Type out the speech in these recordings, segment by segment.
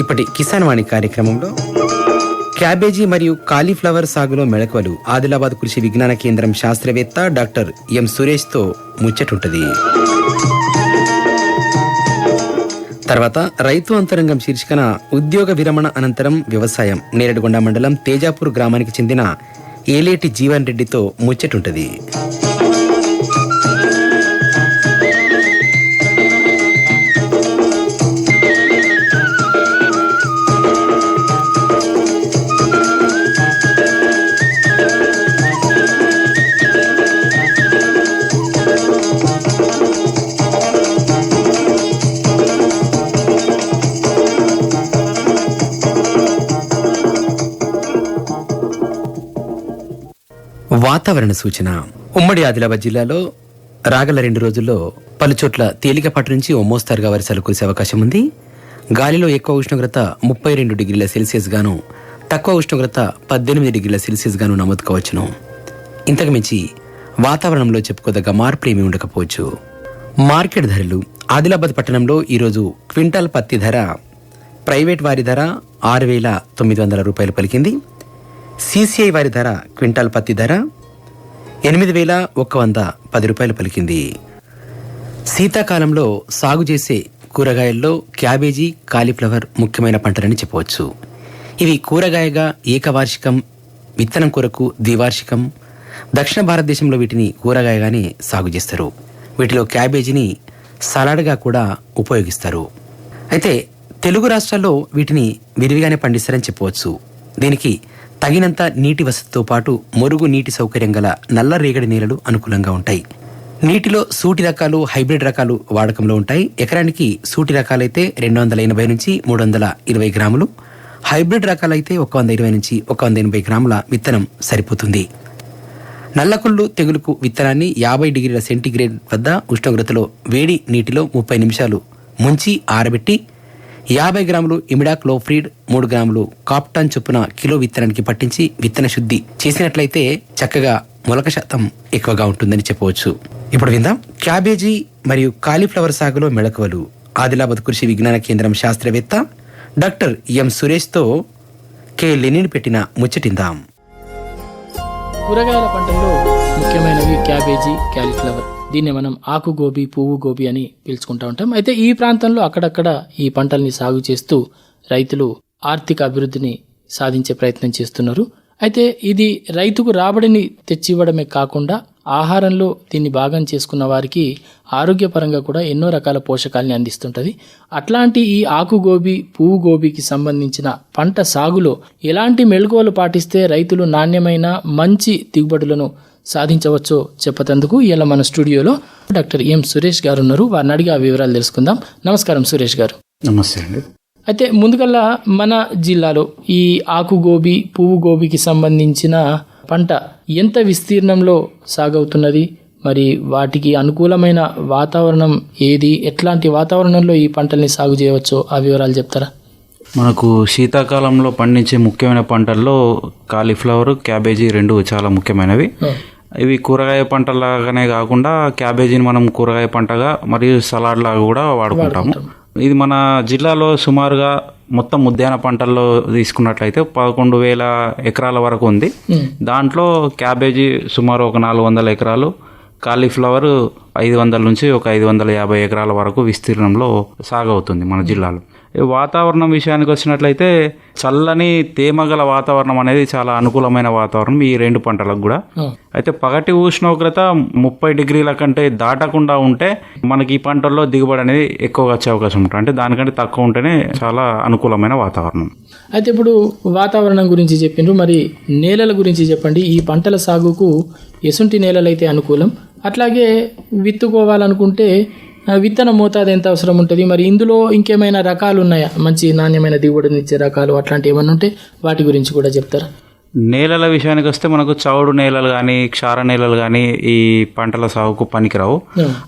ఇప్పటి కిసాన్ వాణి కార్యక్రమంలో క్యాబేజీ మరియు కాలీఫ్లవర్ సాగులో మెళకువలు ఆదిలాబాద్ కృషి విజ్ఞాన కేంద్రం శాస్త్రవేత్త డాక్టర్ ఎం సురేష్తో ముచ్చటుంటది. తర్వాత రైతు అంతరంగం శీర్షికన ఉద్యోగ విరమణ అనంతరం వ్యవసాయం నేరడుగొండ మండలం తేజాపూర్ గ్రామానికి చెందిన ఏలేటి జీవన్ రెడ్డితో ముచ్చటుంటది. వాతావరణ సూచన. ఉమ్మడి ఆదిలాబాద్ జిల్లాలో రాగల రెండు రోజుల్లో పలుచోట్ల తేలికపాటి నుంచి ఓ మోస్తరుగా వర్షాలు కురిసే అవకాశం ఉంది. గాలిలో ఎక్కువ ఉష్ణోగ్రత ముప్పై రెండు డిగ్రీల సెల్సియస్ గాను తక్కువ ఉష్ణోగ్రత పద్దెనిమిది డిగ్రీల సెల్సియస్ గాను నమోదుకోవచ్చును. ఇంతకు మించి వాతావరణంలో చెప్పుకోదగ్గ మార్పులు ఏమీ ఉండకపోవచ్చు. మార్కెట్ ధరలు. ఆదిలాబాద్ పట్టణంలో ఈరోజు క్వింటాల్ పత్తి ధర ప్రైవేట్ వారి ధర ఆరు వేల తొమ్మిది వందల రూపాయలు పలికింది. సీసీఐ వారి ధర క్వింటాల్ పత్తి ధర ఎనిమిది వేల ఒక్క వంద పది రూపాయలు పలికింది. శీతాకాలంలో సాగు చేసే కూరగాయల్లో క్యాబేజీ కాలీఫ్లవర్ ముఖ్యమైన పంటలని చెప్పవచ్చు. ఇవి కూరగాయగా ఏకవార్షికం విత్తనం కొరకు ద్వివార్షికం. దక్షిణ భారతదేశంలో వీటిని కూరగాయగానే సాగు చేస్తారు. వీటిలో క్యాబేజీని సలాడ్గా కూడా ఉపయోగిస్తారు. అయితే తెలుగు రాష్ట్రాల్లో వీటిని విరివిగానే పండిస్తారని చెప్పవచ్చు. దీనికి తగినంత నీటి వసతితో పాటు మురుగు నీటి సౌకర్యం గల నల్ల రేగడి నేలలు అనుకూలంగా ఉంటాయి. నీటిలో సూటి రకాలు హైబ్రిడ్ రకాలు వాడకంలో ఉంటాయి. ఎకరానికి సూటి రకాలైతే రెండు వందల ఎనభై నుంచి మూడు వందల ఇరవై గ్రాములు. హైబ్రిడ్ రకాలైతే ఒక వంద ఇరవై నుంచి ఒక వంద ఎనభై గ్రాముల విత్తనం సరిపోతుంది. నల్లకుళ్ళు తెగులుకు విత్తనాన్ని యాభై డిగ్రీల సెంటీగ్రేడ్ వద్ద ఉష్ణోగ్రతలో వేడి నీటిలో ముప్పై నిమిషాలు ముంచి ఆరబెట్టి యాభై గ్రాములు ఇమిడాక్లోఫ్రీడ్ మూడు గ్రాములు కాప్టాన్ చొప్పున కిలో విత్తనానికి పట్టించి విత్తన శుద్ధి చేసినట్లయితే చక్కగా మొలక శాతం ఎక్కువగా ఉంటుందని చెప్పవచ్చు. ఇప్పుడు విందాం. క్యాబేజీ మరియు కాలీఫ్లవర్ సాగులో మెళకువలు. ఆదిలాబాద్ కృషి విజ్ఞాన కేంద్రం శాస్త్రవేత్త డాక్టర్ ఎం సురేష్తో కె లెనిన్ పెట్టిన ముచ్చటిందాం. కూరగాయల పంటల్లో ముఖ్యమైనవి క్యాబేజీ క్యాలీఫ్లవర్. దీన్ని మనం ఆకు గోబీ పువ్వు గోబీ అని పిలుచుకుంటా ఉంటాం. అయితే ఈ ప్రాంతంలో అక్కడక్కడ ఈ పంటల్ని సాగు చేస్తూ రైతులు ఆర్థిక అభివృద్ధిని సాధించే ప్రయత్నం చేస్తున్నారు. అయితే ఇది రైతుకు రాబడిని తెచ్చివ్వడమే కాకుండా ఆహారంలో దీన్ని భాగం చేసుకున్న వారికి ఆరోగ్యపరంగా కూడా ఎన్నో రకాల పోషకాల్ని అందిస్తుంటుంది. అట్లాంటి ఈ ఆకు గోబీ పువ్వు గోబీకి సంబంధించిన పంట సాగులో ఎలాంటి మెళకువలు పాటిస్తే రైతులు నాణ్యమైన మంచి దిగుబడులను సాధించవచ్చో చెప్పతందుకు ఇలా మన స్టూడియోలో డాక్టర్ ఎం సురేష్ గారు ఉన్నారు వారిని అడిగి ఆ వివరాలు తెలుసుకుందాం. నమస్కారం సురేష్ గారు. నమస్తే అండి. అయితే ముందుకల్లా మన జిల్లాలో ఈ ఆకు గోబీ పువ్వు గోబీకి సంబంధించిన పంట ఎంత విస్తీర్ణంలో సాగవుతున్నది? మరి వాటికి అనుకూలమైన వాతావరణం ఏది? ఎట్లాంటి వాతావరణంలో ఈ పంటల్ని సాగు చేయవచ్చో ఆ వివరాలు చెప్తారా? మనకు శీతాకాలంలో పండించే ముఖ్యమైన పంటల్లో కాలీఫ్లవర్ క్యాబేజీ రెండు చాలా ముఖ్యమైనవి. ఇవి కూరగాయ పంటలాగానే కాకుండా క్యాబేజీని మనం కూరగాయ పంటగా మరియు సలాడ్ లాగా కూడా వాడుకుంటాము. ఇది మన జిల్లాలో సుమారుగా మొత్తం ఉద్యాన పంటల్లో తీసుకున్నట్లయితే పదకొండు వేల ఎకరాల వరకు ఉంది. దాంట్లో క్యాబేజీ సుమారు ఒక నాలుగు వందల ఎకరాలు కాలీఫ్లవర్ ఐదు వందల నుంచి ఒక ఐదు వందల యాభై ఎకరాల వరకు విస్తీర్ణంలో సాగవుతుంది మన జిల్లాలో. వాతావరణం విషయానికి వచ్చినట్లయితే చల్లని తేమగల వాతావరణం అనేది చాలా అనుకూలమైన వాతావరణం ఈ రెండు పంటలకు కూడా. అయితే పగటి ఉష్ణోగ్రత ముప్పై డిగ్రీల కంటే దాటకుండా ఉంటే మనకి ఈ పంటల్లో దిగుబడి అనేది ఎక్కువగా వచ్చే అవకాశం ఉంటుంది. అంటే దానికంటే తక్కువ ఉంటేనే చాలా అనుకూలమైన వాతావరణం. అయితే ఇప్పుడు వాతావరణం గురించి చెప్పిండ్రు. మరి నేలల గురించి చెప్పండి. ఈ పంటల సాగుకు ఎసుంటి నేలలైతే అనుకూలం. అట్లాగే విత్తుకోవాలనుకుంటే విత్తన మోతాదు ఎంత అవసరం ఉంటుంది? మరి ఇందులో ఇంకేమైనా రకాలు ఉన్నాయా మంచి నాణ్యమైన దిగుబడిని ఇచ్చే రకాలు అట్లాంటివి ఏమైనా ఉంటే వాటి గురించి కూడా చెప్తారా? నేలల విషయానికి వస్తే మనకు చౌడు నేలలు కానీ క్షార నేలలు కానీ ఈ పంటల సాగుకు పనికిరావు.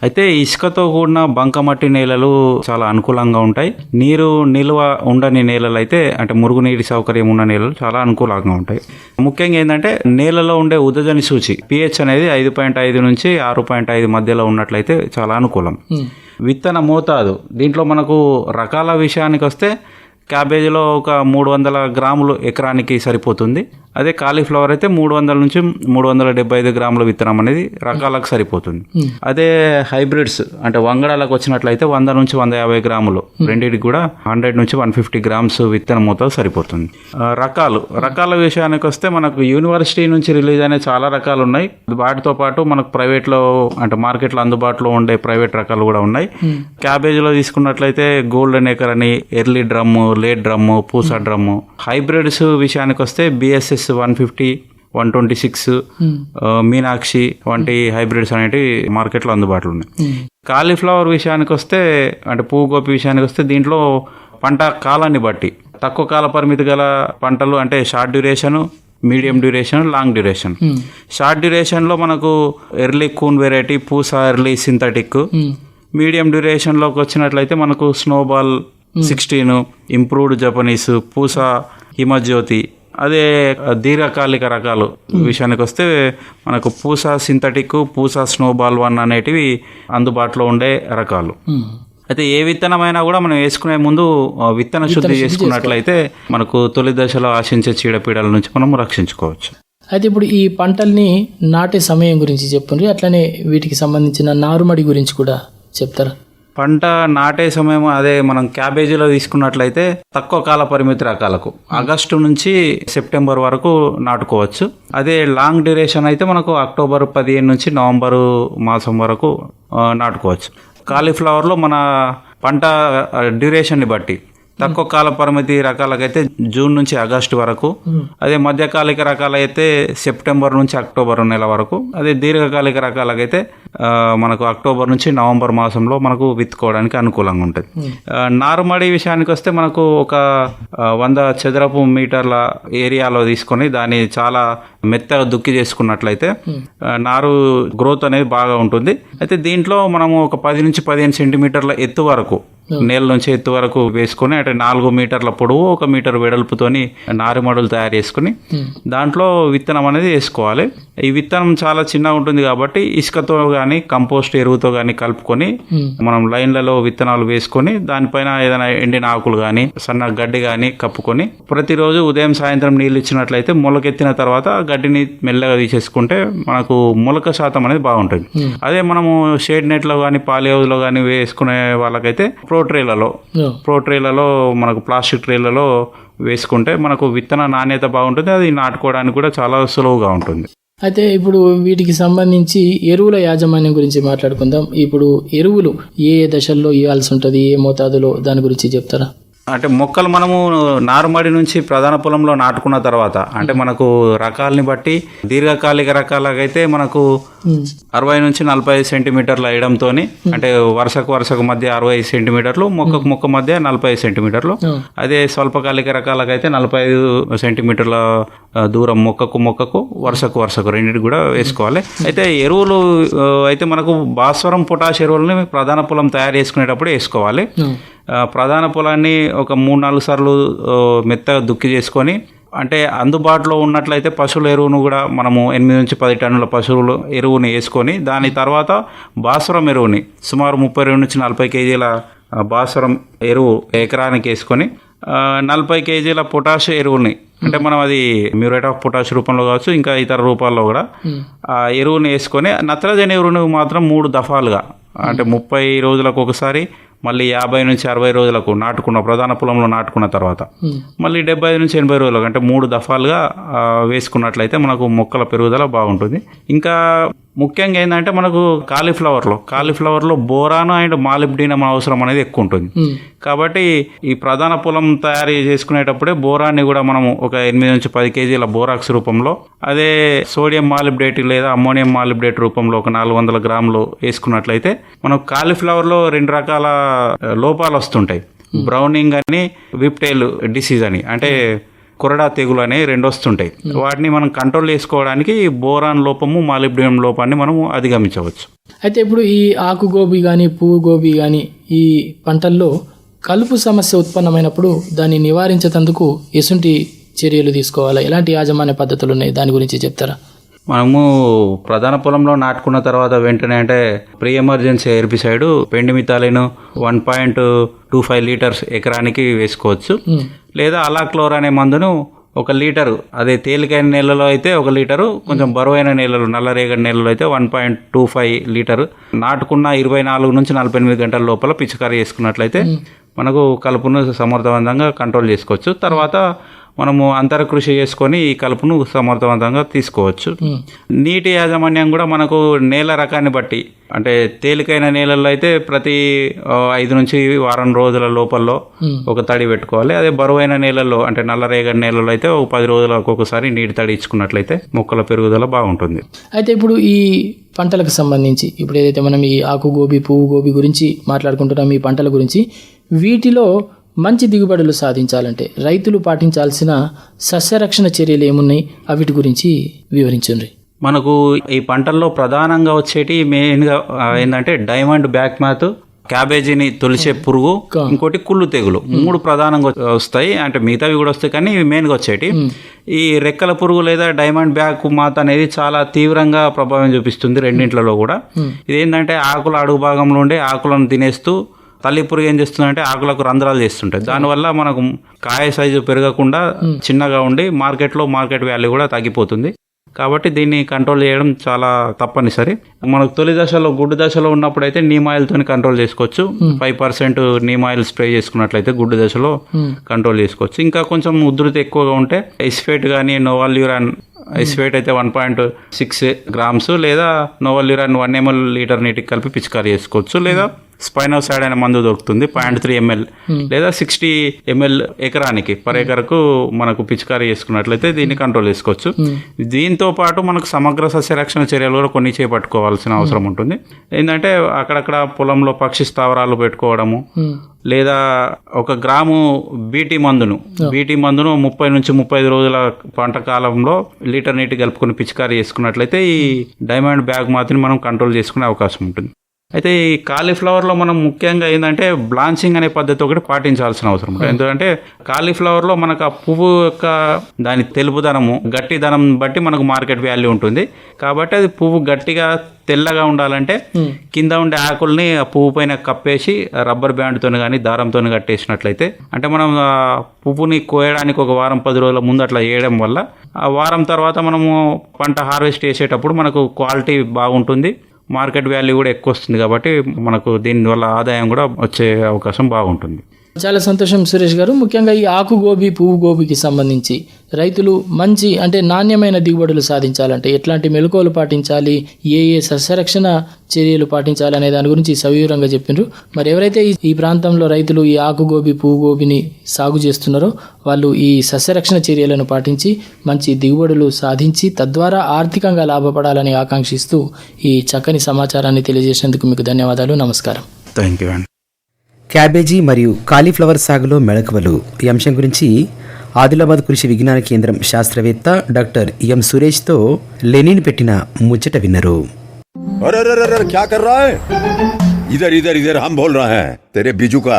అయితే ఇసుకతో కూడిన బంకమట్టి నేలలు చాలా అనుకూలంగా ఉంటాయి. నీరు నిల్వ ఉండని నేలలు అయితే అంటే మురుగునీటి సౌకర్యం ఉన్న నేలలు చాలా అనుకూలంగా ఉంటాయి. ముఖ్యంగా ఏంటంటే నేలలో ఉండే ఉదజని సూచి పిహెచ్ అనేది ఐదు పాయింట్ ఐదు నుంచి ఆరు పాయింట్ ఐదు మధ్యలో ఉన్నట్లయితే చాలా అనుకూలం. విత్తన మోతాదు దీంట్లో మనకు రకాల విషయానికి వస్తే క్యాబేజీలో ఒక మూడు వందల గ్రాములు ఎకరానికి సరిపోతుంది. అదే కాలీఫ్లవర్ అయితే మూడు వందల నుంచి మూడు వందల డెబ్బై ఐదు గ్రాముల విత్తనం అనేది రకాలకు సరిపోతుంది. అదే హైబ్రిడ్స్ అంటే వంగడాలకు వచ్చినట్లయితే వంద నుంచి వంద యాభై గ్రాములు. రెండింటికి కూడా హండ్రెడ్ నుంచి వన్ ఫిఫ్టీ గ్రామ్స్ విత్తనం మోతాదు సరిపోతుంది. రకాలు. రకాల విషయానికి వస్తే మనకు యూనివర్సిటీ నుంచి రిలీజ్ అయిన చాలా రకాలు ఉన్నాయి. వాటితో పాటు మనకు ప్రైవేట్లో అంటే మార్కెట్లో అందుబాటులో ఉండే ప్రైవేట్ రకాలు కూడా ఉన్నాయి. క్యాబేజీలో తీసుకున్నట్లయితే గోల్డెన్ ఏకర్ అని early drum late drum Pusa drum. Hybrids విషయానికి వస్తే BSS one fifty one twenty six um, Meenakshi వంటి హైబ్రిడ్స్ అనేటివి మార్కెట్లో అందుబాటులో ఉన్నాయి. ఉమ్, కాలీఫ్లవర్ విషయానికి వస్తే అంటే పువ్వు గోపి విషయానికి వస్తే దీంట్లో పంట కాలాన్ని బట్టి తక్కువ కాల పరిమితి గల పంటలు అంటే short duration medium duration long duration. Um, short డ్యూరేషన్లో మనకు early కూన్ variety Pusa early synthetic. Medium డ్యూరేషన్లోకి వచ్చినట్లయితే మనకు snowball sixteen improved Japanese Pusa Himjyoti అదే దీర్ఘకాలిక రకాలు విషయానికి వస్తే మనకు Pusa synthetic Pusa snowball one అనేటివి అందుబాటులో ఉండే రకాలు. అయితే ఏ విత్తనమైనా కూడా మనం వేసుకునే ముందు విత్తన శుద్ధి చేసుకున్నట్లయితే మనకు తొలి దశలో ఆశించే చీడపీడల నుంచి మనం రక్షించుకోవచ్చు. అయితే ఇప్పుడు ఈ పంటల్ని నాటే సమయం గురించి చెప్పండి. అట్లనే వీటికి సంబంధించిన నారుమడి గురించి కూడా చెప్తారా? పంట నాటే సమయం అదే మనం క్యాబేజీలో తీసుకున్నట్లయితే తక్కువ కాల పరిమితి రకాలకు. ఆగస్టు నుంచి సెప్టెంబర్ వరకు నాటుకోవచ్చు. అదే లాంగ్ డ్యూరేషన్ అయితే మనకు అక్టోబర్ పదిహేను నుంచి నవంబరు మాసం వరకు నాటుకోవచ్చు. కాలీఫ్లవర్లో మన పంట డ్యూరేషన్ని బట్టి తక్కువ కాల పరిమితి రకాలకైతే జూన్ నుంచి ఆగస్టు వరకు. అదే మధ్యకాలిక రకాలైతే సెప్టెంబర్ నుంచి అక్టోబర్ నెల వరకు. అదే దీర్ఘకాలిక రకాలకైతే మనకు అక్టోబర్ నుంచి నవంబర్ మాసంలో మనకు విత్తుకోవడానికి అనుకూలంగా ఉంటుంది. నారుమడి విషయానికి వస్తే మనకు ఒక వంద చదరపు మీటర్ల ఏరియాలో తీసుకొని దాన్ని చాలా మెత్తగా దుక్కి చేసుకున్నట్లయితే నారు గ్రోత్ అనేది బాగా ఉంటుంది. అయితే దీంట్లో మనము ఒక పది నుంచి పదిహేను సెంటీమీటర్ల ఎత్తు వరకు నేల నుంచి ఎత్తు వరకు వేసుకొని అంటే నాలుగు మీటర్ల పొడవు ఒక మీటర్ వెడల్పుతోని నారుమడులు తయారు చేసుకుని దాంట్లో విత్తనం అనేది వేసుకోవాలి. ఈ విత్తనం చాలా చిన్నగా ఉంటుంది కాబట్టి ఇసుకతో కానీ కంపోస్ట్ ఎరువుతో కానీ కలుపుకొని మనం లైన్లలో విత్తనాలు వేసుకొని దానిపైన ఏదైనా ఎండిన ఆకులు కానీ సన్న గడ్డి కానీ కప్పుకొని ప్రతిరోజు ఉదయం సాయంత్రం నీళ్ళు ఇచ్చినట్లయితే మొలకెత్తిన తర్వాత గడ్డిని మెల్లగా తీసేసుకుంటే మనకు మొలక శాతం అనేది బాగుంటుంది. అదే మనము షేడ్ నెట్లో కానీ పాలి హౌస్లో కానీ వేసుకునే వాళ్ళకైతే ప్రో ట్రేలలో ప్రో ట్రేలలో మనకు ప్లాస్టిక్ ట్రేలలో వేసుకుంటే మనకు విత్తన నాణ్యత బాగుంటుంది అది నాటుకోవడానికి కూడా చాలా సులువుగా ఉంటుంది. అయితే ఇప్పుడు వీటికి సంబంధించి ఎరువుల యాజమాన్యం గురించి మాట్లాడుకుందాం. ఇప్పుడు ఎరువులు ఏ ఏ దశల్లో ఇవ్వాల్సి ఉంటుంది ఏ మోతాదులో దాని గురించి చెప్తారా? అంటే మొక్కలు మనము నారుమడి నుంచి ప్రధాన పొలంలో నాటుకున్న తర్వాత అంటే మనకు రకాలని బట్టి దీర్ఘకాలిక రకాలకైతే మనకు అరవై నుంచి నలభై సెంటీమీటర్ల వేయడంతో అంటే వరుసకు వరుసకు మధ్య అరవై సెంటీమీటర్లు మొక్కకు మొక్క మధ్య నలభై సెంటీమీటర్లు. అదే స్వల్పకాలిక రకాలకైతే నలభై ఐదు సెంటీమీటర్ల దూరం మొక్కకు మొక్కకు వరుసకు వరుసకు రెండింటి కూడా వేసుకోవాలి. అయితే ఎరువులు అయితే మనకు భాస్వరం పొటాష్ ఎరువులని ప్రధాన పొలం తయారు చేసుకునేటప్పుడు వేసుకోవాలి. ప్రధాన పొలాన్ని ఒక మూడు నాలుగు సార్లు మెత్తగా దుక్కి చేసుకొని అంటే అందుబాటులో ఉన్నట్లయితే పశువుల ఎరువును కూడా మనము ఎనిమిది నుంచి పది టన్నుల పశువుల ఎరువుని వేసుకొని దాని తర్వాత భాస్వరం ఎరువుని సుమారు ముప్పై రెండు నుంచి నలభై కేజీల భాస్వరం ఎరువు ఎకరానికి వేసుకొని నలభై కేజీల పొటాష్ ఎరువుని అంటే మనం అది మ్యూరేట్ ఆఫ్ పొటాష్ రూపంలో కావచ్చు ఇంకా ఇతర రూపాల్లో కూడా ఆ ఎరువుని వేసుకొని నత్రజని ఎరువును మాత్రం మూడు దఫాలుగా అంటే ముప్పై రోజులకు ఒకసారి మళ్ళీ యాభై నుంచి అరవై రోజులకు నాటుకున్న ప్రధాన పొలంలో నాటుకున్న తర్వాత మళ్ళీ డెబ్బై నుంచి ఎనభై రోజులకు అంటే మూడు దఫాలుగా వేసుకున్నట్లయితే మనకు మొక్కల పెరుగుదల బాగుంటుంది. ఇంకా ముఖ్యంగా ఏంటంటే మనకు కాలీఫ్లవర్లో. కాలీఫ్లవర్లో బోరాను అండ్ మాలిబ్డినం అవసరం అనేది ఎక్కువ ఉంటుంది. ఉమ్, కాబట్టి ఈ ప్రధాన పొలం తయారు చేసుకునేటప్పుడే బోరాన్ని కూడా మనం ఒక ఎనిమిది నుంచి పది కేజీల బోరాక్స్ రూపంలో అదే సోడియం మాలిబ్డేట్ లేదా అమ్మోనియం మాలిబ్డేట్ రూపంలో ఒక నాలుగు వందల గ్రాములు వేసుకున్నట్లయితే మనం కాలీఫ్లవర్లో రెండు రకాల లోపాలు వస్తుంటాయి. బ్రౌనింగ్ అని విప్టైల్ డిసీజ్ అని. అంటే కొరడా తెగులు అని రెండు వస్తుంటాయి. వాటిని మనం కంట్రోల్ చేసుకోవడానికి బోరాన్ లోపము మాలిబ్డియం లోపాన్ని మనము అధిగమించవచ్చు. అయితే ఇప్పుడు ఈ ఆకు గోబీ కానీ పువ్వు గోబీ కానీ ఈ పంటల్లో కలుపు సమస్య ఉత్పన్నమైనప్పుడు దాన్ని నివారించేందుకు ఎసుంటి చర్యలు తీసుకోవాలా? ఎలాంటి యాజమాన్య పద్ధతులు ఉన్నాయి? దాని గురించి చెప్తారా? మనము ప్రధాన పొలంలో నాటుకున్న తర్వాత వెంటనే అంటే pre emergency herbicide pendimethalin one point two five litres ఎకరానికి వేసుకోవచ్చు. ఉమ్, లేదా అలాక్లోర్ అనే మందును ఒక లీటరు అదే తేలికైన నేలలో అయితే ఒక లీటరు కొంచెం బరువైన నేలలు నల్లరేగడి నేలలో అయితే one point two five litre. నాటుకున్న ఇరవై నాలుగు నుంచి నలభై ఎనిమిది గంటల లోపల పిచికారీ చేసుకున్నట్లయితే మనకు కలుపును సమర్థవంతంగా కంట్రోల్ చేసుకోవచ్చు. తర్వాత మనము అంతర కృషి చేసుకొని ఈ కలుపును సమర్థవంతంగా తీసుకోవచ్చు. నీటి యాజమాన్యం కూడా మనకు నేల రకాన్ని బట్టి అంటే తేలికైన నేలల్లో అయితే ప్రతి ఐదు నుంచి వారం రోజుల లోపల్లో ఒక తడి పెట్టుకోవాలి. అదే బరువైన నేలల్లో అంటే నల్లరేగడి నేలల్లో అయితే ఒక పది రోజులకు ఒకసారి నీటి తడి ఇచ్చుకున్నట్లయితే మొక్కల పెరుగుదల బాగుంటుంది. అయితే ఇప్పుడు ఈ పంటలకు సంబంధించి ఇప్పుడు ఏదైతే మనం ఈ ఆకు గోబీ పువ్వు గోబీ గురించి మాట్లాడుకుంటున్నాం ఈ పంటల గురించి వీటిలో మంచి దిగుబడులు సాధించాలంటే రైతులు పాటించాల్సిన సస్యరక్షణ చర్యలు ఏమున్నాయి? అవిటి గురించి వివరించండి. మనకు ఈ పంటల్లో ప్రధానంగా వచ్చేటి మెయిన్గా ఏంటంటే డైమండ్ బ్యాక్ మ్యాత్ క్యాబేజీని తొలిచే పురుగు ఇంకోటి కుళ్ళు తెగులు. మూడు ప్రధానంగా వస్తాయి అంటే మిగతావి కూడా వస్తాయి కానీ ఇవి మెయిన్గా వచ్చేటి. ఈ రెక్కల పురుగు లేదా డైమండ్ బ్యాక్ మాత అనేది చాలా తీవ్రంగా ప్రభావం చూపిస్తుంది రెండింట్లలో కూడా. ఇదేంటంటే ఆకుల అడుగు భాగంలో ఉండే ఆకులను తినేస్తూ తల్లి పురుగు ఏం చేస్తుందంటే ఆకులకు రంధ్రాలు చేస్తుంటాయి. దానివల్ల మనకు కాయ సైజు పెరగకుండా చిన్నగా ఉండి మార్కెట్లో మార్కెట్ వాల్యూ కూడా తగ్గిపోతుంది. కాబట్టి దీన్ని కంట్రోల్ చేయడం చాలా తప్పనిసరి. మనకు తొలి దశలో గుడ్డు దశలో ఉన్నప్పుడు అయితే నీమ్ ఆయిల్తో కంట్రోల్ చేసుకోవచ్చు. Five percent neem oil spray చేసుకున్నట్లయితే గుడ్డు దశలో కంట్రోల్ చేసుకోవచ్చు. ఇంకా కొంచెం ఉధృతి ఎక్కువగా ఉంటే ఎస్ఫేట్ కానీ నోవాల్యూరాన్ ఎస్ఫేట్ అయితే వన్ పాయింట్ సిక్స్ గ్రామ్స్ లేదా నోవాల్యూరాన్ వన్ ఎంఎల్ లీటర్ నీటికి కలిపి పిచికారీ చేసుకోవచ్చు లేదా స్పైనోసైడ్ అనే మందు దొరుకుతుంది పాయింట్ త్రీ ఎంఎల్ లేదా సిక్స్టీ ఎంఎల్ ఎకరానికి పర్ ఎకరకు మనకు పిచికారీ చేసుకున్నట్లయితే దీన్ని కంట్రోల్ చేసుకోవచ్చు. దీంతో పాటు మనకు సమగ్ర సస్యరక్షణ చర్యలు కూడా కొన్ని చేపట్టుకోవాల్సిన అవసరం ఉంటుంది. ఏంటంటే అక్కడక్కడ పొలంలో పక్షి స్థావరాలు పెట్టుకోవడము లేదా ఒక గ్రాము బీటీ మందును బీటీ మందును ముప్పై నుంచి ముప్పై ఐదు రోజుల పంట కాలంలో లీటర్ నీటి కలుపుకొని పిచికారీ చేసుకున్నట్లయితే ఈ డైమండ్ బ్యాగ్ మాత్రం మనం కంట్రోల్ చేసుకునే అవకాశం ఉంటుంది. అయితే ఈ కాలీఫ్లవర్లో మనం ముఖ్యంగా ఏంటంటే బ్లాంచింగ్ అనే పద్ధతి ఒకటి పాటించాల్సిన అవసరం ఉంటుంది ఎందుకంటే కాలీఫ్లవర్లో మనకు ఆ పువ్వు యొక్క దాని తెలుపుదనము గట్టిదనం బట్టి మనకు మార్కెట్ వాల్యూ ఉంటుంది. కాబట్టి అది పువ్వు గట్టిగా తెల్లగా ఉండాలంటే కింద ఉండే ఆకుల్ని ఆ పువ్వు పైన కప్పేసి రబ్బర్ బ్యాండ్తో కానీ దారంతో కట్టేసినట్లయితే అంటే మనం ఆ పువ్వుని కోయడానికి ఒక వారం పది రోజుల ముందు అట్లా వేయడం వల్ల ఆ వారం తర్వాత మనము పంట హార్వెస్ట్ చేసేటప్పుడు మనకు క్వాలిటీ బాగుంటుంది. మార్కెట్ వాల్యూ కూడా ఎక్కువ వస్తుంది కాబట్టి మనకు దీనివల్ల ఆదాయం కూడా వచ్చే అవకాశం బాగుంటుంది. చాలా సంతోషం సురేష్ గారు. ముఖ్యంగా ఈ ఆకు గోబీ పువ్వు గోబీకి సంబంధించి రైతులు మంచి అంటే నాణ్యమైన దిగుబడులు సాధించాలంటే ఎట్లాంటి మెలకువలు పాటించాలి ఏ ఏ సస్యరక్షణ చర్యలు పాటించాలి అనే దాని గురించి సవివరంగా చెప్పిండ్రు మరి ఎవరైతే ఈ- ఈ ప్రాంతంలో రైతులు ఈ ఆకు గోబీ పువ్వు గోబీని సాగు చేస్తున్నారో వాళ్ళు ఈ సస్యరక్షణ చర్యలను పాటించి మంచి దిగుబడులు సాధించి తద్వారా ఆర్థికంగా లాభపడాలని ఆకాంక్షిస్తూ ఈ చక్కని సమాచారాన్ని తెలియజేసినందుకు మీకు ధన్యవాదాలు. నమస్కారం. థ్యాంక్ యూ అండి క్యాబేజీ మరియు కాలీఫ్లవర్ సాగులో మెళకువలు ఈ అంశం గురించి ఆదిలాబాద్ కృషి విజ్ఞాన కేంద్రం శాస్త్రవేత్త డాక్టర్ ఎం సురేష్తో లెనిన్ పెట్టిన ముచ్చట విన్నరు अरे अरे अरे अरे क्या कर रहा है इधर इधर इधर हम बोल रहे हैं तेरे बीजू का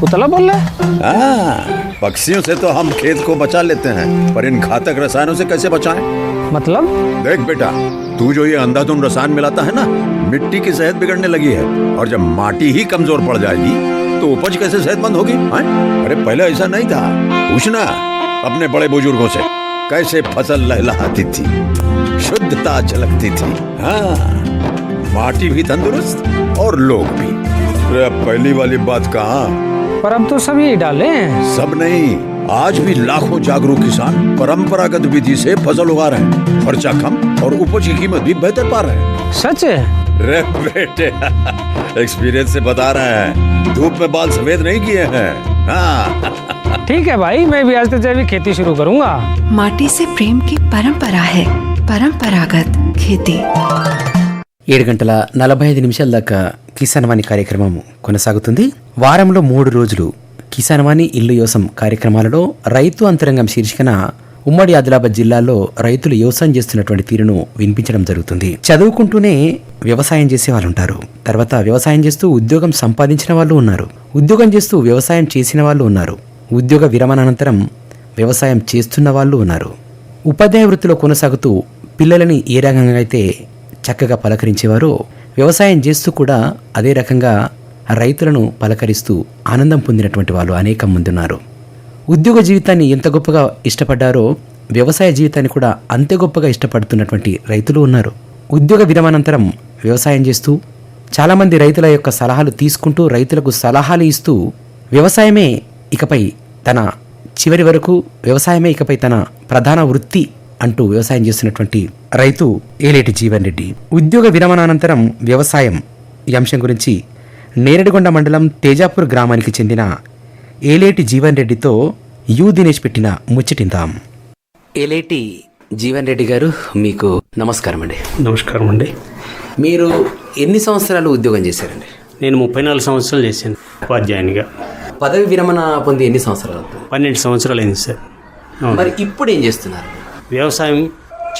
उतला बोल रहा है हाँ, पक्षियों से तो हम खेत को बचा लेते हैं पर इन घातक रसायनों से कैसे बचाएं? मतलब देख बेटा तू जो ये अंधाधुंध रसायन मिलाता है ना मिट्टी की सेहत बिगड़ने लगी है और जब माटी ही कमज़ोर पड़ जाएगी तो उपज कैसे सेहतमंद होगी हाँ? अरे पहले ऐसा नहीं था। पूछना अपने बड़े बुज़ुर्गों से कैसे फ़सल लहलहाती थी शुद्धता झलकती थी हाँ? माटी भी तंदुरुस्त और लोग भी। अरे पहली वाली बात कहा? पर अब तो सब यही डाले सब नहीं आज भी लाखों जागरूक किसान परंपरागत विधि से फ़सल उगा रहे हैं। खर्चा कम और उपज की कीमत भी बेहतर पा रहे हैं। सच है? रे बेटे एक्सपीरियंस से बता रहे हैं धूप में बाल सफेद नहीं किए हैं हाँ ठीक है भाई मैं भी आज से जैविक खेती शुरू करूंगा माटी से प्रेम की परंपरा है परंपरागत खेती ఏడు గంటల నలభై ఐదు నిమిషాల దాకా కిసాన్ వాణి కార్యక్రమం కొనసాగుతుంది వారంలో మూడు రోజులు కిసాన్ వాణి ఇల్లు యోసం కార్యక్రమాలలో రైతు అంతరంగం శీర్షికన ఉమ్మడి ఆదిలాబాద్ జిల్లాలో రైతులు వ్యవసాయం చేస్తున్నటువంటి తీరును వినిపించడం జరుగుతుంది. చదువుకుంటూనే వ్యవసాయం చేసే వాళ్ళు ఉంటారు తర్వాత వ్యవసాయం చేస్తూ ఉద్యోగం సంపాదించిన వాళ్ళు ఉన్నారు. ఉద్యోగం చేస్తూ వ్యవసాయం చేసిన వాళ్ళు ఉన్నారు. ఉద్యోగ విరమణ అనంతరం వ్యవసాయం చేస్తున్న వాళ్ళు ఉన్నారు. ఉపాధ్యాయ వృత్తిలో కొనసాగుతూ పిల్లలని ఏ రకంగా అయితే చక్కగా పలకరించేవారో వ్యవసాయం చేస్తూ కూడా అదే రకంగా రైతులను పలకరిస్తూ ఆనందం పొందినటువంటి వాళ్ళు అనేకం మంది ఉన్నారు. ఉద్యోగ జీవితాన్ని ఎంత గొప్పగా ఇష్టపడ్డారో వ్యవసాయ జీవితాన్ని కూడా అంతే గొప్పగా ఇష్టపడుతున్నటువంటి రైతులు ఉన్నారు. ఉద్యోగ విరమణానంతరం వ్యవసాయం చేస్తూ చాలామంది రైతుల యొక్క సలహాలు తీసుకుంటూ రైతులకు సలహాలు ఇస్తూ వ్యవసాయమే ఇకపై తన చివరి వరకు వ్యవసాయమే ఇకపై తన ప్రధాన వృత్తి అంటూ వ్యవసాయం చేస్తున్నటువంటి రైతు ఏలేటి జీవన్ రెడ్డి. ఉద్యోగ విరమణానంతరం వ్యవసాయం ఈ అంశం గురించి నేరడిగొండ మండలం తేజాపూర్ గ్రామానికి చెందిన ఏలేటి జీవన్ రెడ్డితో యు దినేష్ పెట్టిన ముచ్చటిందాం. ఏలేటి జీవన్ రెడ్డి గారు మీకు నమస్కారం అండి. నమస్కారం అండి. మీరు ఎన్ని సంవత్సరాలు ఉద్యోగం చేశారండి? నేను ముప్పై నాలుగు సంవత్సరాలు చేశాను ఉపాధ్యాయునిగా. పదవి విరమణ పొంది ఎన్ని సంవత్సరాలు అవుతుంది? పన్నెండు సంవత్సరాలు అయింది సార్. మరి ఇప్పుడు ఏం చేస్తున్నారు? వ్యవసాయం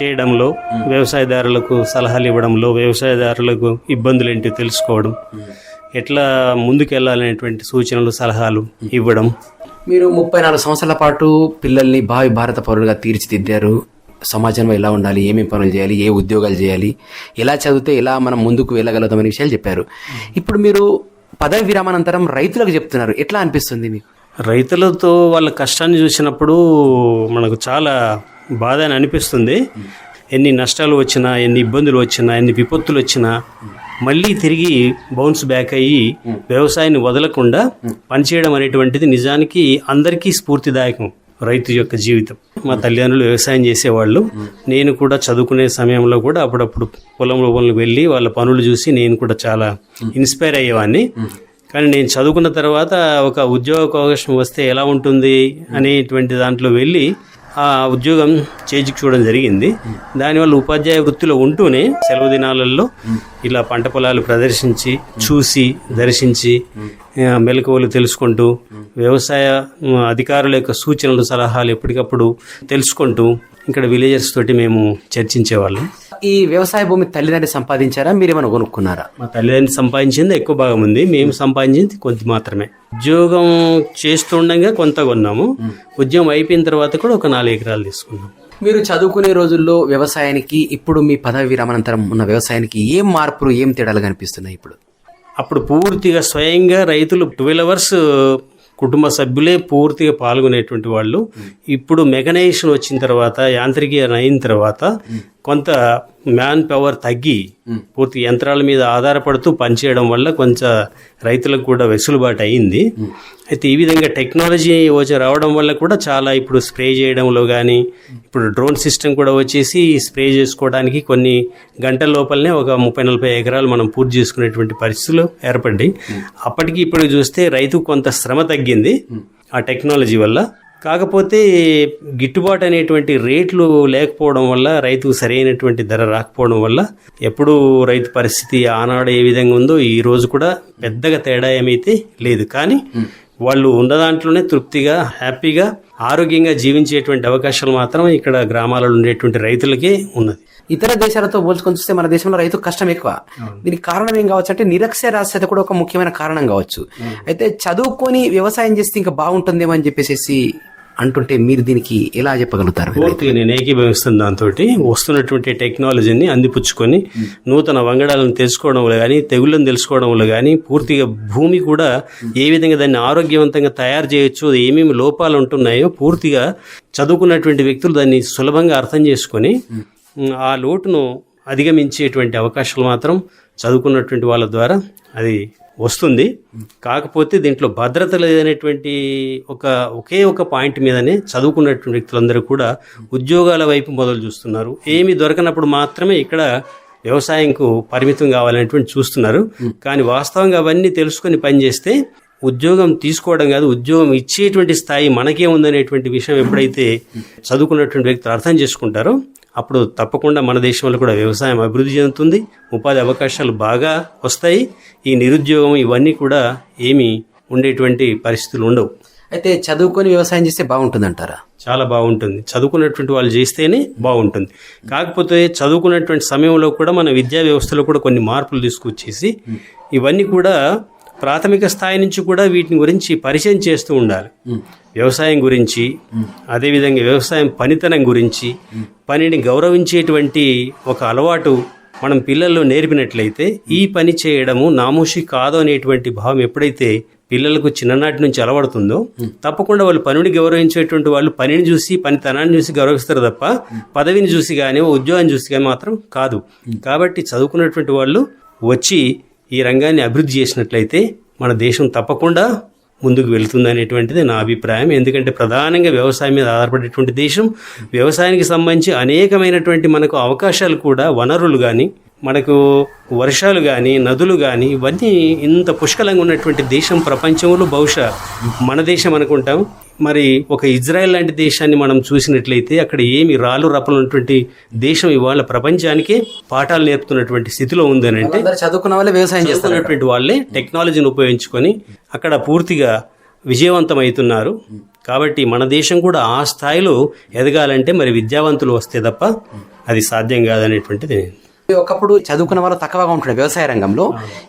చేయడంలో వ్యవసాయదారులకు సలహాలు ఇవ్వడంలో వ్యవసాయదారులకు ఇబ్బందులు ఏంటి తెలుసుకోవడం ఎట్లా ముందుకెళ్ళాలనేటువంటి సూచనలు సలహాలు ఇవ్వడం? మీరు ముప్పై నాలుగు సంవత్సరాల పాటు పిల్లల్ని భావి భారత పౌరులుగా తీర్చిదిద్దారు. సమాజంలో ఎలా ఉండాలి? ఏమేమి పనులు చేయాలి? ఏ ఉద్యోగాలు చేయాలి? ఎలా చదివితే ఎలా మనం ముందుకు వెళ్ళగలుగుతాం అనే విషయాలు చెప్పారు. ఇప్పుడు మీరు పదవి విరామానంతరం రైతులకు చెప్తున్నారు. ఎట్లా అనిపిస్తుంది మీకు? రైతులతో వాళ్ళ కష్టాన్ని చూసినప్పుడు మనకు చాలా బాధ అని అనిపిస్తుంది. ఎన్ని నష్టాలు వచ్చినా ఎన్ని ఇబ్బందులు వచ్చినా ఎన్ని విపత్తులు వచ్చినా మళ్ళీ తిరిగి బౌన్స్ బ్యాక్ అయ్యి వ్యవసాయాన్ని వదలకుండా పనిచేయడం అనేటువంటిది నిజానికి అందరికీ స్ఫూర్తిదాయకం రైతు యొక్క జీవితం. మా తల్లిదండ్రులు వ్యవసాయం చేసేవాళ్ళు. నేను కూడా చదువుకునే సమయంలో కూడా అప్పుడప్పుడు పొలంలో పొలం వెళ్ళి వాళ్ళ పనులు చూసి నేను కూడా చాలా ఇన్స్పైర్ అయ్యేవాడిని కానీ నేను చదువుకున్న తర్వాత ఒక ఉద్యోగ అవకాశం వస్తే ఎలా ఉంటుంది అనేటువంటి దాంట్లో వెళ్ళి ఉద్యోగం చేజిక్కోవడం జరిగింది. దానివల్ల ఉపాధ్యాయ వృత్తిలో ఉంటూనే సెలవు దినాలలో ఇలా పంట పొలాలు ప్రదర్శించి చూసి దర్శించి మెలకువలు తెలుసుకుంటూ వ్యవసాయ అధికారుల యొక్క సూచనలు సలహాలు ఎప్పటికప్పుడు తెలుసుకుంటూ ఇక్కడ విలేజర్స్ తోటి మేము చర్చించేవాళ్ళం. ఈ వ్యవసాయ భూమి తల్లిదండ్రి సంపాదించారా? మీరేమైనా కొనుక్కున్నారా? మా తల్లిదండ్రులు సంపాదించింది ఎక్కువ భాగం ఉంది. మేము సంపాదించింది కొంత మాత్రమే. ఉద్యోగం చేస్తుండగా కొంత కొన్నాము. ఉద్యోగం అయిపోయిన తర్వాత కూడా ఒక నాలుగు ఎకరాలు తీసుకున్నాం. మీరు చదువుకునే రోజుల్లో వ్యవసాయానికి ఇప్పుడు మీ పదవి విరామానంతరం ఉన్న వ్యవసాయానికి ఏం మార్పులు ఏం తేడాలు కనిపిస్తున్నాయి ఇప్పుడు? అప్పుడు పూర్తిగా స్వయంగా రైతులు ట్వెల్వ్ అవర్స్ కుటుంబ సభ్యులే పూర్తిగా పాల్గొనేటువంటి వాళ్ళు. ఇప్పుడు మెకనైజేషన్ వచ్చిన తర్వాత యాంత్రికీకరణ అయిన తర్వాత కొంత మ్యాన్ పవర్ తగ్గి పూర్తి యంత్రాల మీద ఆధారపడుతూ పనిచేయడం వల్ల కొంచెం రైతులకు కూడా వెసులుబాటు అయింది. అయితే ఈ విధంగా టెక్నాలజీ వచ్చి రావడం వల్ల కూడా చాలా ఇప్పుడు స్ప్రే చేయడంలో కానీ ఇప్పుడు డ్రోన్ సిస్టమ్ కూడా వచ్చేసి స్ప్రే చేసుకోవడానికి కొన్ని గంటల లోపలనే ఒక ముప్పై నలభై ఎకరాలు మనం పూర్తి చేసుకునేటువంటి పరిస్థితులు ఏర్పడ్డాయి. అప్పటికి ఇప్పుడు చూస్తే రైతు కొంత శ్రమ తగ్గింది ఆ టెక్నాలజీ వల్ల. కాకపోతే గిట్టుబాటు అనేటువంటి రేట్లు లేకపోవడం వల్ల రైతుకు సరైనటువంటి ధర రాకపోవడం వల్ల ఎప్పుడు రైతు పరిస్థితి ఆనాడు ఏ విధంగా ఉందో ఈ రోజు కూడా పెద్దగా తేడా ఏమైతే లేదు. కానీ వాళ్ళు ఉన్న దాంట్లోనే తృప్తిగా హ్యాపీగా ఆరోగ్యంగా జీవించేటువంటి అవకాశాలు మాత్రం ఇక్కడ గ్రామాలలో ఉండేటువంటి రైతులకే ఉన్నది. ఇతర దేశాలతో పోల్చుకొని చూస్తే మన దేశంలో రైతు కష్టం ఎక్కువ. దీనికి కారణం ఏం కావచ్చు అంటే నిరక్షరాస్యత కూడా ఒక ముఖ్యమైన కారణం కావచ్చు. అయితే చదువుకొని వ్యవసాయం చేస్తే ఇంకా బాగుంటుందేమో అని చెప్పేసి అంటుంటే మీరు దీనికి ఎలా చెప్పగలుగుతారు? పూర్తిగా నేను ఏకీభవిస్తాను దాంతో వస్తున్నటువంటి టెక్నాలజీని అందిపుచ్చుకొని నూతన వంగడాలను తెలుసుకోవడంలో కానీ తెగుళ్ళను తెలుసుకోవడంలో కానీ పూర్తిగా భూమి కూడా ఏ విధంగా దాన్ని ఆరోగ్యవంతంగా తయారు చేయొచ్చు ఏమేమి లోపాలు ఉంటున్నాయో పూర్తిగా చదువుకున్నటువంటి వ్యక్తులు దాన్ని సులభంగా అర్థం చేసుకొని ఆ లోటును అధిగమించేటువంటి అవకాశాలు మాత్రం చదువుకున్నటువంటి వాళ్ళ ద్వారా అది వస్తుంది. కాకపోతే దీంట్లో భద్రత లేదనేటువంటి ఒక ఒకే ఒక పాయింట్ మీదనే చదువుకున్నటువంటి వ్యక్తులందరూ కూడా ఉద్యోగాల వైపు మొదలు చూస్తున్నారు. ఏమి దొరకనప్పుడు మాత్రమే ఇక్కడ వ్యవసాయంకు పరిమితం కావాలనేటువంటి చూస్తున్నారు. కానీ వాస్తవంగా అవన్నీ తెలుసుకొని పనిచేస్తే ఉద్యోగం తీసుకోవడం కాదు ఉద్యోగం ఇచ్చేటువంటి స్థాయి మనకే ఉందనేటువంటి విషయం ఎప్పుడైతే చదువుకున్నటువంటి వ్యక్తులు అర్థం చేసుకుంటారో అప్పుడు తప్పకుండా మన దేశంలో కూడా వ్యవసాయం అభివృద్ధి చెందుతుంది ఉపాధి అవకాశాలు బాగా వస్తాయి ఈ నిరుద్యోగం ఇవన్నీ కూడా ఏమీ ఉండేటువంటి పరిస్థితులు ఉండవు. అయితే చదువుకొని వ్యవసాయం చేస్తే బాగుంటుందంటారా? చాలా బాగుంటుంది. చదువుకున్నటువంటి వాళ్ళు చేస్తేనే బాగుంటుంది. కాకపోతే చదువుకున్నటువంటి సమయంలో కూడా మన విద్యా వ్యవస్థలో కూడా కొన్ని మార్పులు తీసుకొచ్చేసి ఇవన్నీ కూడా ప్రాథమిక స్థాయి నుంచి కూడా వీటిని గురించి పరిచయం చేస్తూ ఉండాలి. వ్యవసాయం గురించి అదేవిధంగా వ్యవసాయం పనితనం గురించి పనిని గౌరవించేటువంటి ఒక అలవాటు మనం పిల్లల్లో నేర్పినట్లయితే ఈ పని చేయడము నామూషి కాదు అనేటువంటి భావం ఎప్పుడైతే పిల్లలకు చిన్ననాటి నుంచి అలవడుతుందో తప్పకుండా వాళ్ళు పనిని గౌరవించేటువంటి వాళ్ళు పనిని చూసి పనితనాన్ని చూసి గౌరవిస్తారు తప్ప పదవిని చూసి కానీ ఉద్యోగం చూసి కానీ మాత్రం కాదు. కాబట్టి చదువుకున్నటువంటి వాళ్ళు వచ్చి ఈ రంగాన్ని అభివృద్ధి చేసినట్లయితే మన దేశం తప్పకుండా ముందుకు వెళుతుందనేటువంటిది నా అభిప్రాయం. ఎందుకంటే ప్రధానంగా వ్యవసాయం మీద ఆధారపడేటువంటి దేశం. వ్యవసాయానికి సంబంధించి అనేకమైనటువంటి మనకు అవకాశాలు కూడా వనరులు కానీ మనకు వర్షాలు కానీ నదులు కానీ ఇవన్నీ ఇంత పుష్కలంగా ఉన్నటువంటి దేశం ప్రపంచంలో బహుశా మన దేశం అనుకుంటాం. మరి ఒక ఇజ్రాయెల్ లాంటి దేశాన్ని మనం చూసినట్లయితే అక్కడ ఏమి రాళ్ళు రప్పలు ఉన్నటువంటి దేశం ఇవాళ ప్రపంచానికే పాఠాలు నేర్పుతున్నటువంటి స్థితిలో ఉందని అంటే చదువుకున్న వాళ్ళే వ్యవసాయం చేస్తున్నటువంటి వాళ్ళే టెక్నాలజీని ఉపయోగించుకొని అక్కడ పూర్తిగా విజయవంతం అవుతున్నారు కాబట్టి మన దేశం కూడా ఆ స్థాయిలో ఎదగాలంటే మరి విద్యావంతులు వస్తే తప్ప అది సాధ్యం కాదనేటువంటిది ఒకప్పుడు చదువుకున్న వాళ్ళు తక్కువగా ఉంటుండే వ్యవసాయ రంగంలో.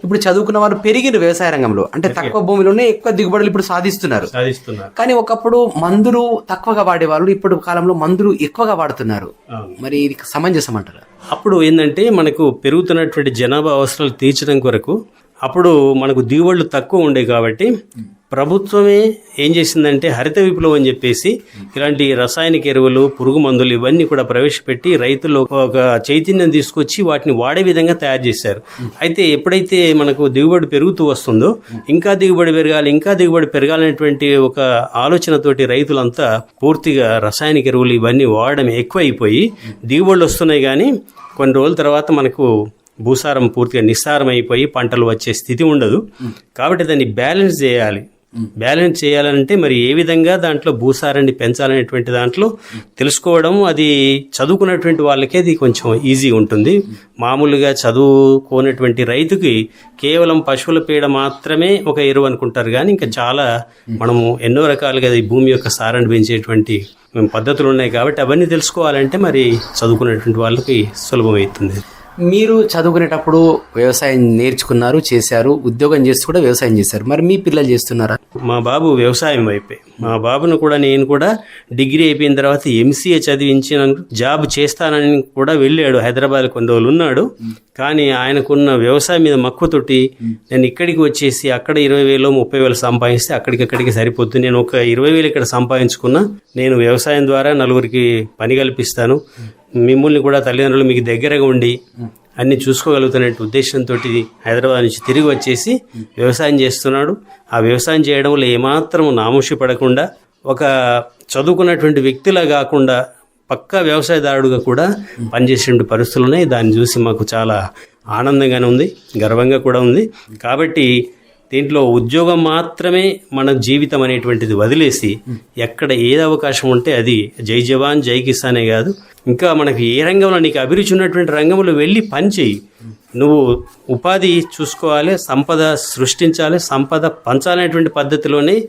ఇప్పుడు చదువుకున్న వాళ్ళు పెరిగిన వ్యవసాయ రంగంలో. అంటే తక్కువ భూమిలోనే ఎక్కువ దిగుబడులు ఇప్పుడు సాధిస్తున్నారు. సాధిస్తున్నారు. కానీ ఒకప్పుడు మందులు తక్కువగా వాడేవాళ్ళు ఇప్పుడు కాలంలో మందులు ఎక్కువగా వాడుతున్నారు. మరి ఇది సమంజసం అంటారా? అప్పుడు ఏంటంటే మనకు పెరుగుతున్నటువంటి జనాభా అవసరాలు తీర్చడం కొరకు అప్పుడు మనకు దిగుబడులు తక్కువ ఉండేవి కాబట్టి ప్రభుత్వమే ఏం చేసిందంటే హరిత విప్లవం అని చెప్పేసి ఇలాంటి రసాయనిక ఎరువులు పురుగు మందులు ఇవన్నీ కూడా ప్రవేశపెట్టి రైతులు ఒక చైతన్యం తీసుకొచ్చి వాటిని వాడే విధంగా తయారు చేశారు. అయితే ఎప్పుడైతే మనకు దిగుబడి పెరుగుతూ వస్తుందో ఇంకా దిగుబడి పెరగాలి ఇంకా దిగుబడి పెరగాలనేటువంటి ఒక ఆలోచనతోటి రైతులంతా పూర్తిగా రసాయనిక ఎరువులు ఇవన్నీ వాడడం ఎక్కువైపోయి దిగుబడులు వస్తున్నాయి కానీ కొన్ని రోజుల తర్వాత మనకు భూసారం పూర్తిగా నిస్సారం అయిపోయి పంటలు వచ్చే స్థితి ఉండదు. కాబట్టి దాన్ని బ్యాలెన్స్ చేయాలి. బ్యాలెన్స్ చేయాలంటే మరి ఏ విధంగా దాంట్లో భూసారాన్ని పెంచాలనేటువంటి దాంట్లో తెలుసుకోవడం అది చదువుకున్నటువంటి వాళ్ళకే అది కొంచెం ఈజీ ఉంటుంది. మామూలుగా చదువుకోనటువంటి రైతుకి కేవలం పశువుల పేడ మాత్రమే ఒక ఎరువు అనుకుంటారు కానీ ఇంకా చాలా మనము ఎన్నో రకాలుగా ఈ భూమి యొక్క సారాన్ని పెంచేటువంటి పద్ధతులు ఉన్నాయి కాబట్టి అవన్నీ తెలుసుకోవాలంటే మరి చదువుకున్నటువంటి వాళ్ళకి సులభమవుతుంది. మీరు చదువుకునేటప్పుడు వ్యవసాయం నేర్చుకున్నారు చేశారు ఉద్యోగం చేస్తూ కూడా వ్యవసాయం చేశారు. మరి మీ పిల్లలు చేస్తున్నారా? మా బాబు వ్యవసాయం వైపే మా బాబును కూడా నేను కూడా డిగ్రీ అయిపోయిన తర్వాత ఎంసీఏ చదివించి జాబ్ చేస్తానని కూడా వెళ్ళాడు. హైదరాబాద్ కొన్ని రోజులు ఉన్నాడు. కానీ ఆయనకున్న వ్యవసాయం మీద మక్కువతోటి నేను ఇక్కడికి వచ్చేసి అక్కడ ఇరవై వేలు ముప్పై వేలు సంపాదిస్తే అక్కడికక్కడికి సరిపోతుంది. నేను ఒక ఇరవై వేలు ఇక్కడ సంపాదించుకున్నా. నేను వ్యవసాయం ద్వారా నలుగురికి పని కల్పిస్తాను. మిమ్మల్ని కూడా తల్లిదండ్రులు మీకు దగ్గరగా ఉండి అన్ని చూసుకోగలుగుతున్న ఉద్దేశంతో హైదరాబాద్ నుంచి తిరిగి వచ్చేసి వ్యవసాయం చేస్తున్నాడు. ఆ వ్యవసాయం చేయడంలో ఏమాత్రం నాముషి పడకుండా ఒక చదువుకున్నటువంటి వ్యక్తిలా కాకుండా పక్కా వ్యవసాయదారుడుగా కూడా పనిచేసే పరిస్థితులు ఉన్నాయి. దాన్ని చూసి మాకు చాలా ఆనందంగానే ఉంది గర్వంగా కూడా ఉంది. కాబట్టి దీంట్లో ఉద్యోగం మాత్రమే మన జీవితం అనేటువంటిది వదిలేసి ఎక్కడ ఏది అవకాశం ఉంటే అది జై జవాన్ జై కిసానే కాదు. ఇంకా మనకి ఏ రంగంలో నీకు అభిరుచి ఉన్నటువంటి రంగంలో వెళ్ళి పని చేయి నువ్వు ఉపాధి చూసుకోవాలి సంపద సృష్టించాలి సంపద పంచాలనేటువంటి పద్ధతిలోనే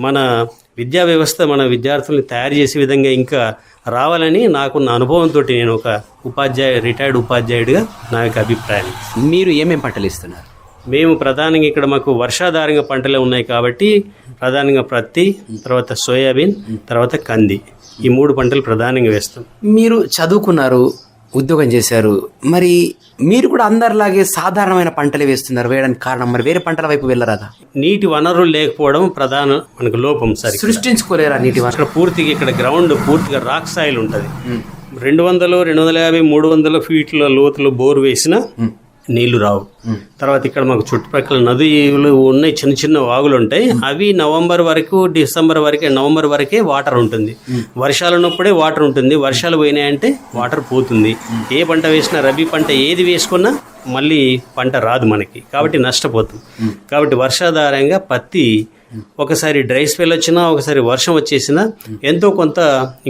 మన విద్యా వ్యవస్థ మన విద్యార్థుల్ని తయారు చేసే విధంగా ఇంకా రావాలని నాకున్న అనుభవంతో నేను ఒక ఉపాధ్యాయ రిటైర్డ్ ఉపాధ్యాయుడిగా నా యొక్క అభిప్రాయం. మీరు ఏమేం పంటలు ఇస్తున్నారు? మేము ప్రధానంగా ఇక్కడ మాకు వర్షాధారంగా పంటలే ఉన్నాయి కాబట్టి ప్రధానంగా ప్రత్తి తర్వాత సోయాబీన్ తర్వాత కంది. ఈ మూడు పంటలు ప్రధానంగా వేస్తాం. మీరు చదువుకున్నారు ఉద్యోగం చేశారు మరి మీరు కూడా అందరిలాగే సాధారణమైన పంటలు వేస్తున్నారు వేయడానికి కారణం మరి వేరే పంటల వైపు వెళ్ళరాదా? నీటి వనరులు లేకపోవడం ప్రధాన మనకు లోపం సరి సృష్టించుకోలేరా నీటి వనరు పూర్తిగా ఇక్కడ గ్రౌండ్ పూర్తిగా రాక్ సాయిల్ ఉంటుంది. రెండు వందలు రెండు వందల యాభై మూడు వందల ఫీట్ల లోతులో బోర్ వేసిన నీళ్ళు రావు. తర్వాత ఇక్కడ మాకు చుట్టుపక్కల నదులు ఉన్నాయి చిన్న చిన్న వాగులు ఉంటాయి అవి నవంబర్ వరకు డిసెంబర్ వరకే నవంబర్ వరకే వాటర్ ఉంటుంది. వర్షాలు ఉన్నప్పుడే వాటర్ ఉంటుంది. వర్షాలు పోయినాయంటే వాటర్ పోతుంది. ఏ పంట వేసినా రబీ పంట ఏది వేసుకున్నా మళ్ళీ పంట రాదు మనకి. కాబట్టి నష్టపోతుంది కాబట్టి వర్షాధారంగా పత్తి ఒకసారి డ్రై స్పెల్ వచ్చినా ఒకసారి వర్షం వచ్చేసినా ఎంతో కొంత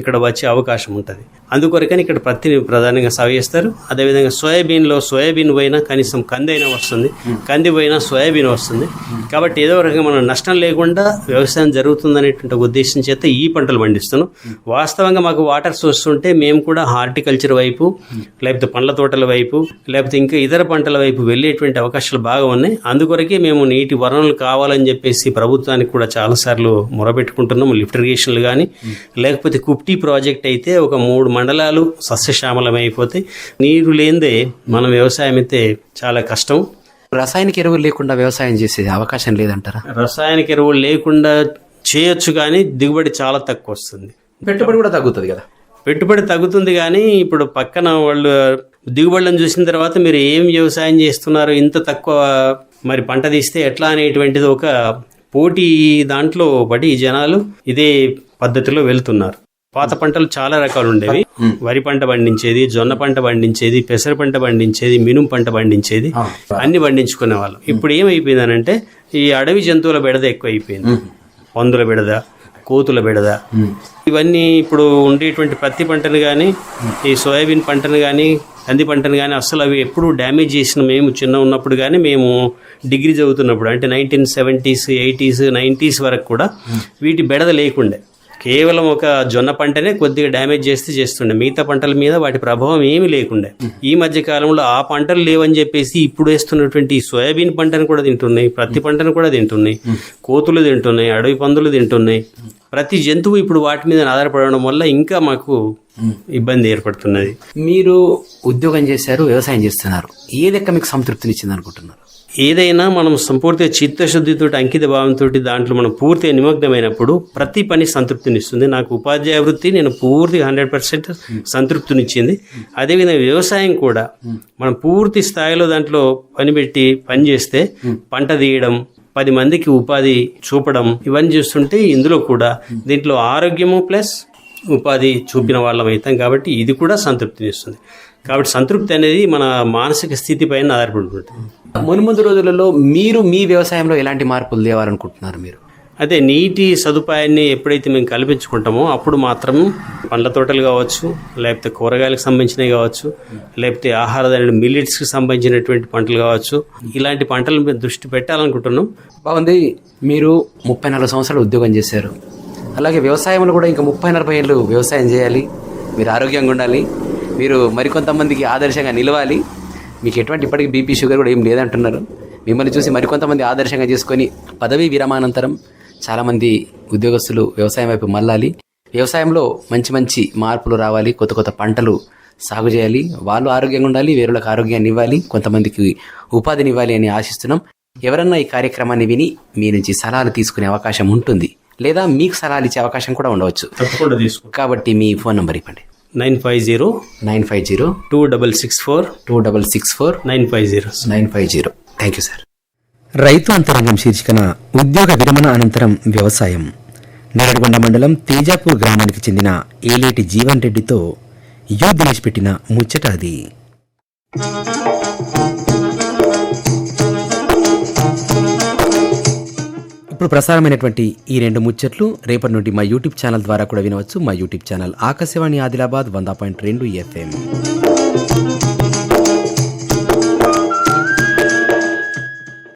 ఇక్కడ వచ్చే అవకాశం ఉంటుంది. అందుకొరకని ఇక్కడ పత్తిని ప్రధానంగా సాగు చేస్తారు. అదేవిధంగా సోయాబీన్లో సోయాబీన్ పోయినా కనీసం కంది అయినా వస్తుంది. కంది పోయినా సోయాబీన్ వస్తుంది. కాబట్టి ఏదో రకంగా మనం నష్టం లేకుండా వ్యవసాయం జరుగుతుందనేటువంటి ఉద్దేశం చేత ఈ పంటలు పండిస్తున్నాం. వాస్తవంగా మాకు వాటర్ సోర్స్ ఉంటే మేము కూడా హార్టికల్చర్ వైపు లేకపోతే పండ్ల తోటల వైపు లేకపోతే ఇంకా ఇతర పంటల వైపు వెళ్ళేటువంటి అవకాశాలు బాగా ఉన్నాయి. అందుకొరకే మేము నీటి వనరులు కావాలని చెప్పేసి ప్రభుత్వానికి కూడా చాలాసార్లు మొరబెట్టుకుంటున్నాం లిఫ్ట్ ఇరిగేషన్లు కానీ లేకపోతే కుప్టీ ప్రాజెక్ట్ అయితే ఒక మూడు మండలాలు సస్యశ్యామలం అయిపోతే నీరు లేనిదే మనం వ్యవసాయం అయితే చాలా కష్టం. రసాయనిక ఎరువులు లేకుండా వ్యవసాయం చేసే అవకాశం లేదంటారా? రసాయనిక ఎరువులు లేకుండా చేయొచ్చు కానీ దిగుబడి చాలా తక్కువ వస్తుంది పెట్టుబడి కూడా తగ్గుతుంది కదా? పెట్టుబడి తగ్గుతుంది కానీ ఇప్పుడు పక్కన వాళ్ళు దిగుబడులను చూసిన తర్వాత మీరు ఏం వ్యవసాయం చేస్తున్నారు ఇంత తక్కువ మరి పంట తీస్తే ఎట్లా అనేటువంటిది ఒక పోటీ దాంట్లో పడి జనాలు ఇదే పద్ధతిలో వెళ్తున్నారు. పాత పంటలు చాలా రకాలు ఉండేవి వరి పంట పండించేది జొన్న పంట పండించేది పెసర పంట పండించేది మినుము పంట పండించేది అన్ని పండించుకునే వాళ్ళం ఇప్పుడు ఏమైపోయిందనంటే ఈ అడవి జంతువుల బెడద ఎక్కువ అయిపోయింది పందుల బెడద కోతుల బెడద. ఇవన్నీ ఇప్పుడు ఉండేటువంటి పత్తి పంటను కానీ ఈ సోయాబీన్ పంటను కానీ కంది పంటను కానీ అసలు అవి ఎప్పుడు డ్యామేజ్ చేసిన మేము చిన్న ఉన్నప్పుడు కానీ మేము డిగ్రీ చదువుతున్నప్పుడు అంటే నైన్టీన్ సెవెంటీస్ ఎయిటీస్ నైంటీస్ వరకు కూడా వీటి బెడద లేకుండే. కేవలం ఒక జొన్న పంటనే కొద్దిగా డ్యామేజ్ చేస్తే చేస్తుండే. మిగతా పంటల మీద వాటి ప్రభావం ఏమీ లేకుండే. ఈ మధ్య కాలంలో ఆ పంటలు లేవని చెప్పేసి ఇప్పుడు వేస్తున్నటువంటి సోయాబీన్ పంటను కూడా తింటున్నాయి ప్రతి పంటను కూడా తింటున్నాయి కోతులు తింటున్నాయి అడవి పందులు తింటున్నాయి. ప్రతి జంతువు ఇప్పుడు వాటి మీద ఆధారపడడం వల్ల ఇంకా మాకు ఇబ్బంది ఏర్పడుతున్నది. మీరు ఉద్యోగం చేశారు వ్యవసాయం చేస్తున్నారు. ఏదెక్క మీకు సంతృప్తినిచ్చింది అనుకుంటున్నారు? ఏదైనా మనం సంపూర్తిగా చిత్తశుద్ధితో అంకిత భావంతో దాంట్లో మనం పూర్తిగా నిమగ్నమైనప్పుడు ప్రతి పని సంతృప్తినిస్తుంది. నాకు ఉపాధ్యాయ వృత్తి నేను పూర్తిగా హండ్రెడ్ పర్సెంట్ సంతృప్తినిచ్చింది. అదేవిధంగా వ్యవసాయం కూడా మనం పూర్తి స్థాయిలో దాంట్లో పనిపెట్టి పని చేస్తే పంట తీయడం పది మందికి ఉపాధి చూపడం ఇవన్నీ చూస్తుంటే ఇందులో కూడా దీంట్లో ఆరోగ్యము ప్లస్ ఉపాధి చూపిన వాళ్ళం అవుతాం కాబట్టి ఇది కూడా సంతృప్తినిస్తుంది. కాబట్టి సంతృప్తి అనేది మన మానసిక స్థితి పైన ఆధారపడి ఉంటుంది. మున్ముందు రోజులలో మీరు మీ వ్యవసాయంలో ఎలాంటి మార్పులు తేవాలనుకుంటున్నారు మీరు? అదే నీటి సదుపాయాన్ని ఎప్పుడైతే మేము కల్పించుకుంటామో అప్పుడు మాత్రం పండ్ల తోటలు కావచ్చు లేకపోతే కూరగాయలకు సంబంధించినవి కావచ్చు లేకపోతే ఆహార మిల్లెట్స్కి సంబంధించినటువంటి పంటలు కావచ్చు ఇలాంటి పంటల మీద దృష్టి పెట్టాలనుకుంటున్నాం. బాగుంది. మీరు ముప్పై నాలుగు సంవత్సరాలు ఉద్యోగం చేశారు. అలాగే వ్యవసాయంలో కూడా ఇంకా ముప్పై నలభై ఏళ్ళు వ్యవసాయం చేయాలి. మీరు ఆరోగ్యంగా ఉండాలి. మీరు మరికొంతమందికి ఆదర్శంగా నిలవాలి. మీకు ఎటువంటి ఇప్పటికీ బీపీ షుగర్ కూడా ఏం లేదంటున్నారు. మిమ్మల్ని చూసి మరికొంతమంది ఆదర్శంగా చేసుకొని పదవీ విరమానంతరం చాలామంది ఉద్యోగస్తులు వ్యవసాయం వైపు మళ్ళాలి. వ్యవసాయంలో మంచి మంచి మార్పులు రావాలి. కొత్త కొత్త పంటలు సాగు చేయాలి. వాళ్ళు ఆరోగ్యంగా ఉండాలి. వేరులకు ఆరోగ్యాన్ని ఇవ్వాలి. కొంతమందికి ఉపాధిని ఇవ్వాలి అని ఆశిస్తున్నాం. ఎవరన్నా ఈ కార్యక్రమాన్ని విని మీ నుంచి సలహాలు తీసుకునే అవకాశం ఉంటుంది. లేదా మీకు సలహాలు ఇచ్చే అవకాశం కూడా ఉండవచ్చు. కాబట్టి మీ ఫోన్ నంబర్ ఇవ్వండి. Nine five zero nine five zero two double six four two double six four nine five zero nine five zero thank you sir. రైతు అంతరంగం శీర్షికన ఉద్యోగ విరమణ అనంతరం వ్యవసాయం. నేరడిగొండ మండలం తేజాపూర్ గ్రామానికి చెందిన ఏలేటి జీవన్ రెడ్డితో యో దినేష్ పెట్టిన ముచ్చట అది ఇప్పుడు ప్రసారమైనటువంటి ఈ రెండు ముచ్చట్లు రేపటి నుండి మా యూట్యూబ్ ఛానల్ ద్వారా కూడా వినవచ్చు. మా యూట్యూబ్ ఛానల్ ఆకాశవాణి ఆదిలాబాద్ వంద పాయింట్ రెండు ఎఫ్ఎం